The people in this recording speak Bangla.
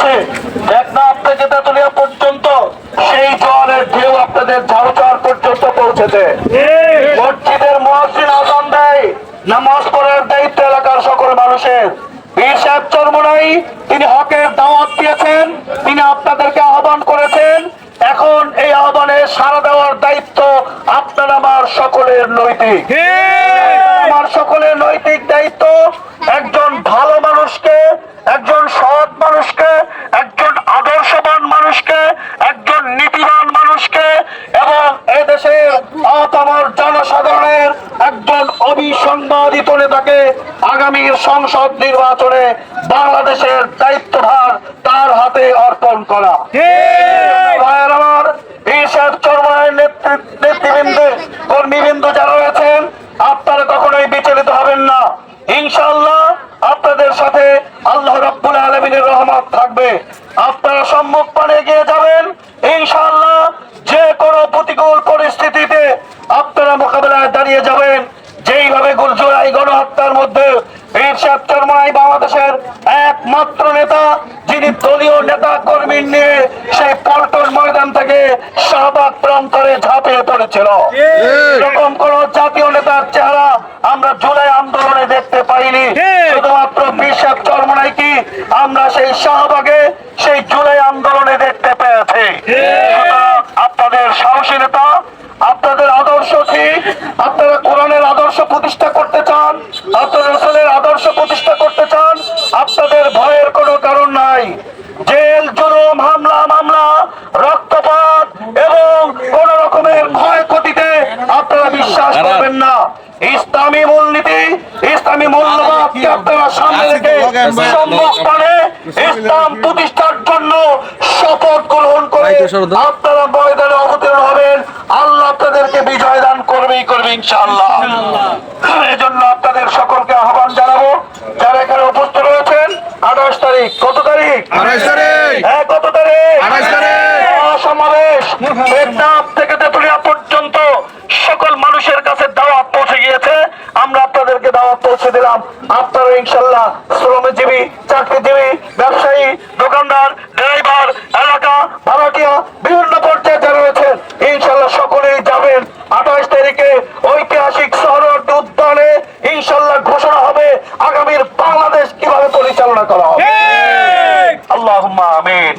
দিয়েছে টেকনাফ থেকে তেতুলিয়া পর্যন্ত সেই জলের ঢেউ আপনাদের ঝাড়ুচার পর্যন্ত পৌঁছেছে। মসজিদের মহাসিন আজান দেয়। নামাজ পড়ার দায়িত্ব এলাকার সকল মানুষের। তিনি হকের দাওয়াত দিয়েছেন, তিনি আপনাদেরকে আহ্বান করেছেন। এখন এই আহ্বানে সাড়া দেওয়ার দায়িত্ব আপনার, আমার সকলের নৈতিক আমার সকলের নৈতিক দায়িত্ব একজন ভালো মানুষকে একজন সৎ মানুষকে একজন আদর্শবান মানুষকে একজন নীতিবান মানুষকে এবং এদেশের আপামর জনসাধারণের একজন অবিসংবাদিত নেতাকে আগামীর সংসদ নির্বাচনে বাংলাদেশের দায়িত্বভার তার হাতে অর্পণ করা। ভাইয়ের আমার এই সাহেব নেতৃবৃন্দ কর্মীবৃন্দ যারা রয়েছেন আপনারা কখনোই বিচলিত হবেন না। ইনশাআল্লাহ আপনাদের সাথে আল্লাহ রাব্বুল আলমিনের রহমত থাকবে। আপনারা সম্মুখ দাঁড়িয়ে যাবেন। যেইভাবে গুলজোড়াই গণহত্যার মধ্যে বীর সাহেব চরমাই বাংলাদেশের একমাত্র নেতা যিনি দলীয় নেতা কর্মী নিয়ে সেই পল্টন ময়দান থেকে শাহবাগ প্রান্তরে ঝাঁপিয়ে পড়েছিল। এরকম কোন জাতীয় নেতার চেহারা আমরা জুলাই আন্দোলনে দেখতে পাইনি। শুধুমাত্র বীর সাহেব চরমনাই কি? আমরা সেই শাহবাগে সেই জুলাই আন্দোলনে দেখতে পেয়েছি সুতরাং আপনাদের সাহসী নেতা আপনাদের আদর্শ কি আপনারা কোরআনের আদর্শ প্রতিষ্ঠা করতে চান আপনারা রসুলের আদর্শ প্রতিষ্ঠা করতে চান আপনাদের ভয়ের কোনো কারণ নাই। জেল জুলুম হামলা মামলা রক্তপাত এবং কোন রকমের ক্ষয়ক্ষতিতে আপনারা বিশ্বাস করবেন না। ইসলামী মূলনীতি ইসলামী মূল্যবোধকে আপনারা সামনে রেখে সম্মুখ পানে ইসলাম প্রতিষ্ঠার জন্য শপথ গ্রহণ করে আপনারা ময়দানে অবতীর্ণ আদায় করবে ইনশাআল্লাহ। এজন্য আপনাদের সকলকে আহ্বান জানাব যারা এখানে উপস্থিত রয়েছেন আঠাশ তারিখ কত তারিখ? হ্যাঁ কত তারিখ? সমাবেশ মেঘনাথ থেকে তেতুলিয়া পর্যন্ত সকল মানুষের কাছে দাওয়াত পৌঁছে গিয়েছে। আমরা আপনাদেরকে দাওয়াত পৌঁছে দিলাম। আপনারা ইনশাল্লাহ শ্রমজীবী চাকরিজীবী ব্যবসায়ী দোকানদার ড্রাইভার এলাকা ভারতীয় বিভিন্ন আঠাশ তারিখে ঐতিহাসিক শহর উদ্যানে ইনশাল্লাহ ঘোষণা হবে আগামীর বাংলাদেশ কীভাবে পরিচালনা করা হবে। আল্লাহ আমিন।